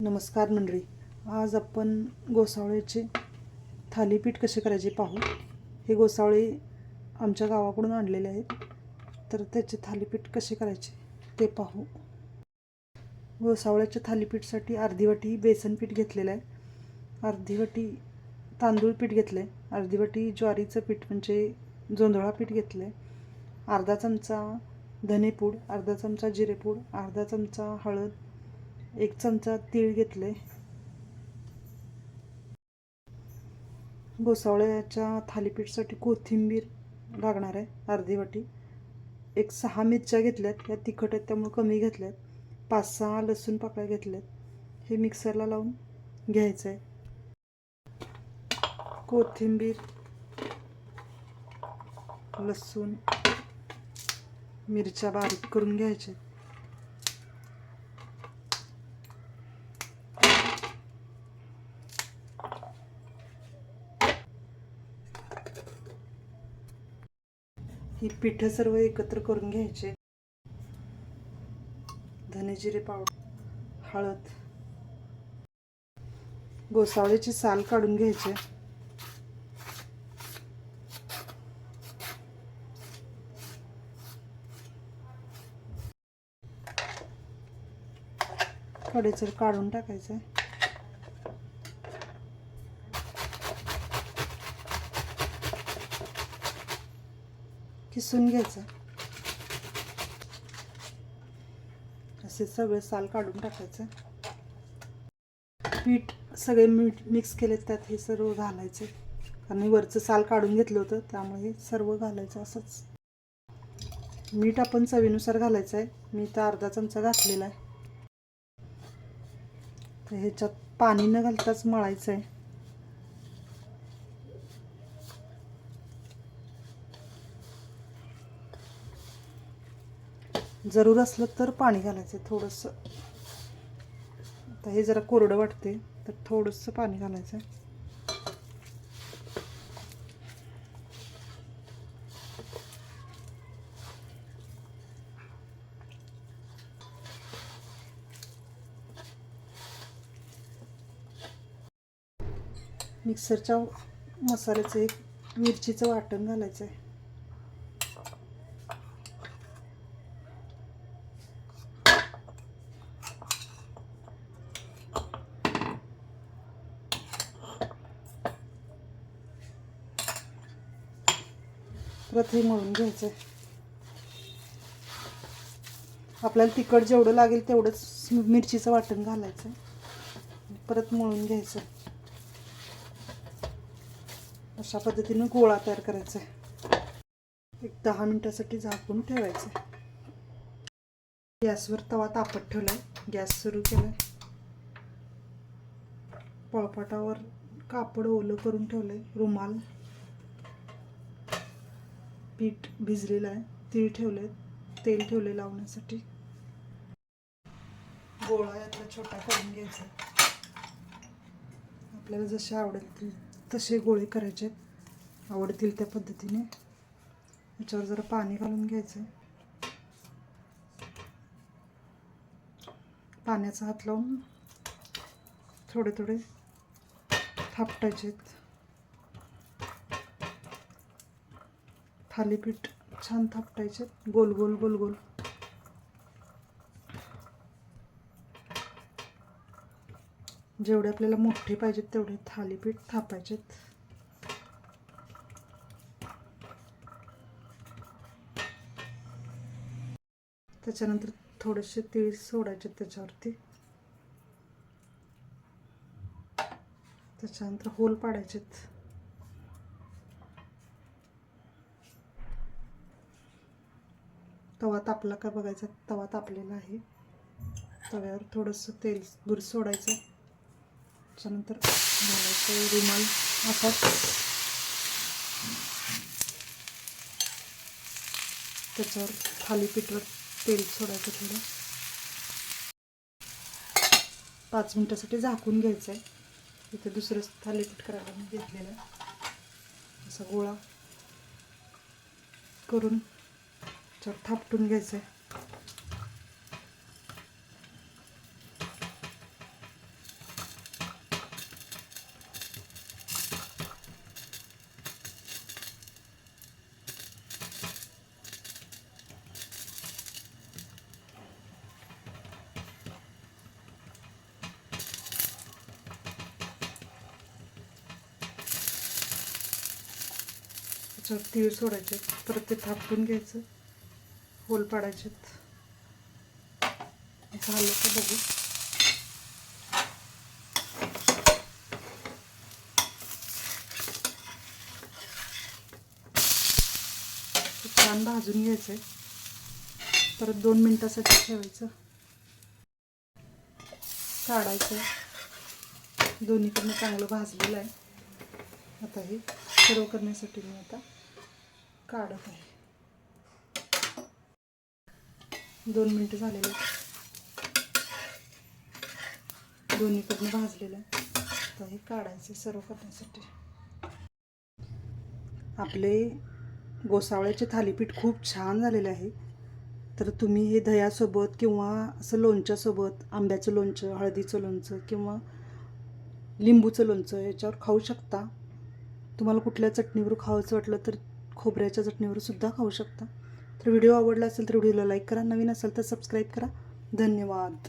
नमस्कार मंडळी. आज आपण गोसावळ्याचे थालीपीठ कसे करायचे पाहू. हे गोसावळे आमच्या गावाकडून आणलेले आहेत. तर त्याचे थालीपीठ कसे करायचे ते पाहू. गोसावळ्याच्या थालीपीठसाठी अर्धी वाटी बेसन पीठ घेतलेलं आहे. अर्धी वाटी तांदूळ पीठ घेतलं आहे अर्धी वाटी ज्वारीचं पीठ म्हणजे जोंधळा पीठ घेतलं आहे अर्धा चमचा धनेपूड अर्धा चमचा जिरेपूड अर्धा चमचा हळद एक चमचा तीळ घेतले गोसावळ्याच्या थालीपीठसाठी कोथिंबीर लागणार आहे अर्धी वाटी. एक सहा मिरच्या घेतल्यात या तिखट आहेत त्यामुळे कमी घेतल्यात. पाच सहा लसूण पाकळ्या घेतल्यात. हे मिक्सरला लावून घ्यायचं आहे कोथिंबीर लसूण मिरच्या बारीक करून घ्यायच्या ही पिठं सर्व एकत्र करून घ्यायचे. धनेजिरे पावडर हळद गोसावळ्याची साल काढून घ्यायचे. कडेचर काढून टाकायचं किसून घ्यायचं. असे सगळे साल काढून टाकायचं. पीठ सगळे मीठ मिक्स केले त्यात हे सर्व घालायचे. कारण मी वरचं साल काढून घेतलं होतं त्यामुळे हे सर्व घालायचं असंच. मीठ आपण चवीनुसार घालायचं आहे. मी तर अर्धा चमचा घातलेला आहे. तर ह्याच्यात पाणी न घालताच मळायचं आहे. जरूर असलं तर पाणी घालायचं थोडंसं. आता हे जरा कोरडं वाटते तर थोडंसं पाणी घालायचं आहे. मिक्सरच्या मसाल्याचं एक मिरचीचं वाटण घालायचं आहे. परत हे मळून घ्यायचं आहे आपल्याला तिखट जेवढं लागेल तेवढंच मिरचीचं वाटण घालायचं परत मळून घ्यायचं. अशा पद्धतीनं गोळा तयार करायचा आहे एक दहा मिनटासाठी झाकून ठेवायचं गॅसवर तवा तापत ठेवला आहे गॅस सुरू केला आहे पळपाटावर कापड ओलं करून ठेवलं आहे रुमाल पीठ भिजलेलं आहे. तीळ ठेवले तेल ठेवले लावण्यासाठी. गोळा यातला छोटा करून घ्यायचा. आपल्याला जसे आवडतील तसे गोळे करायचे. आवडतील त्या पद्धतीने. याच्यावर जरा पाणी घालून घ्यायचं. पाण्याचा हात लावून थोडे थोडे थापटायचे थालीपीठ छान थापटायचे. गोल गोल गोल गोल. जेवढे आपल्याला मोठे पाहिजेत तेवढे थालीपीठ थापायचेत. त्याच्यानंतर थोडेसे तीळ सोडायचे त्याच्यावरती. त्याच्यानंतर होल पाडायचेत. तवा तापला का बघायचा तवा तापलेला आहे. तव्यावर थोडंसं तेल दूर सोडायचं. त्याच्यानंतर घालायचं रुमाल असाच त्याच्यावर थालीपीठवर तेल सोडायचं थोडं. पाच मिनटासाठी झाकून घ्यायचं आहे इथे दुसरं थालीपीठ करायला मी घेतलेलं आहे. असा गोळा करून याच्यावर थापटून घ्यायचं आहे तीळ सोडायचे परत ते थापून घ्यायचं होल पाडायचे झालं का बघू. छान भाजून घ्यायचं परत दोन मिनटासाठी ठेवायचं. काढायचं. दोन्हीकडनं चांगलं भाजलेलं आहे. आता हे सर्व करण्यासाठी मी आता काढत आहे. दोन मिनटं झालेले. दोन्हीकडनं भाजलेलं. आहे आता हे काढायचं सर्व करण्यासाठी. आपले गोसावळ्याचे थालीपीठ खूप छान झालेले आहे. तर तुम्ही हे दह्यासोबत किंवा असं लोणच्यासोबत आंब्याचं लोणचं हळदीचं लोणचं किंवा लिंबूचं लोणचं याच्यावर खाऊ शकता. तुम्हाला कुठल्या चटणीवर खावंसं वाटलं तर खोबऱ्याच्या चटणीवर सुद्धा खाऊ शकता. तर व्हिडिओ आवडला असेल तर व्हिडिओला लाईक करा. नवीन असेल तर सबस्क्राईब करा. धन्यवाद.